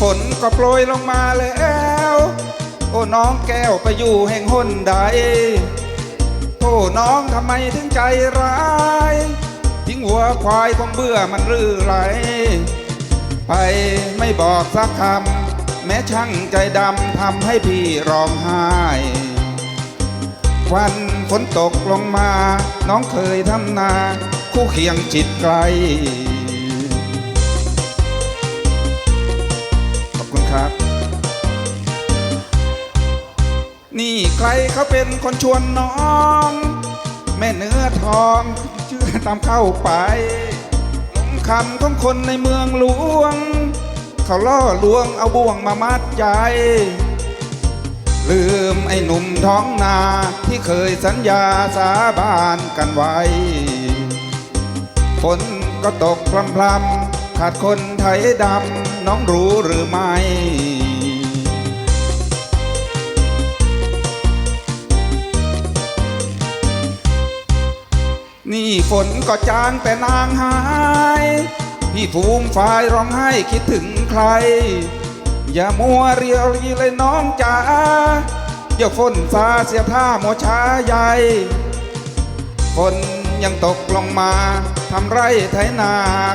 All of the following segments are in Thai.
ฝนก็โปรยลงมาแล้ว โอ้น้องแก้วไปอยู่แห่งหนใด โอ้น้องทำไมถึงใจร้าย ทิ้งหัวควายคงเบื่อมันรือไรไปไม่บอกสักคำ แม้ช่างใจดำทำให้พี่ร้องไห้วันฝนตกลงมา น้องเคยทำนา คู่เคียงจิตไกล ใครเขาเป็นคนชวนน้อง แม่เนื้อทองเชื่อตามเข้าไปหลงคำของคนในเมืองหลวง เขาล่อลวงเอาบ่วงมามัดใจ ลืมไอ้หนุ่มท้องนาที่เคยสัญญาสาบานกันไว้ฝนก็ตกพรำพรำขาดคนไทยดำน้องรู้หรือไม่ ฝนก็จางแต่นางหาย พี่ฟูมฝ่ายร้องไห้คิดถึงใคร อย่ามัวเรียรีเลยน้องจ๋าเดี๋ยวฝนซาเสียท่ามัวช้าใหญ่ฝนยังตกลงมาทำไรไถนา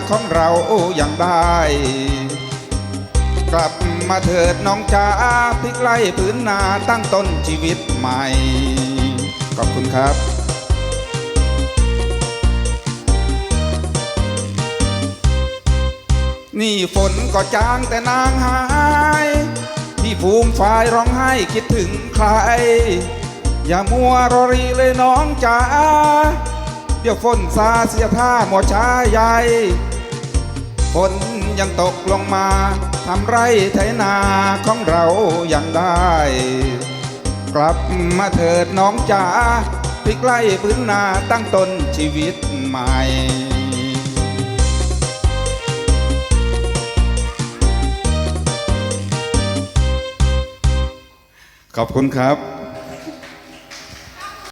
ของเราอย่างได้ กลับมาเถิดน้องจ๋าพลิกไล่พื้นนาตั้งต้นชีวิตใหม่ ขอบคุณครับ นี่ฝนก็จางแต่นางหาย ที่ภูมิฝ่ายร้องไห้คิดถึงใคร อย่ามัวรอรีเลยน้องจ๋าเดี๋ยวฝนซาเสียท่าหมอช้าใหญ่ฝนยังตกลงมาทำไรไถนาของเราอย่างได้ กลับมาเถิดน้องจ๋าพลิกไล่พื้นนาตั้งต้นชีวิตใหม่ ขอบคุณครับ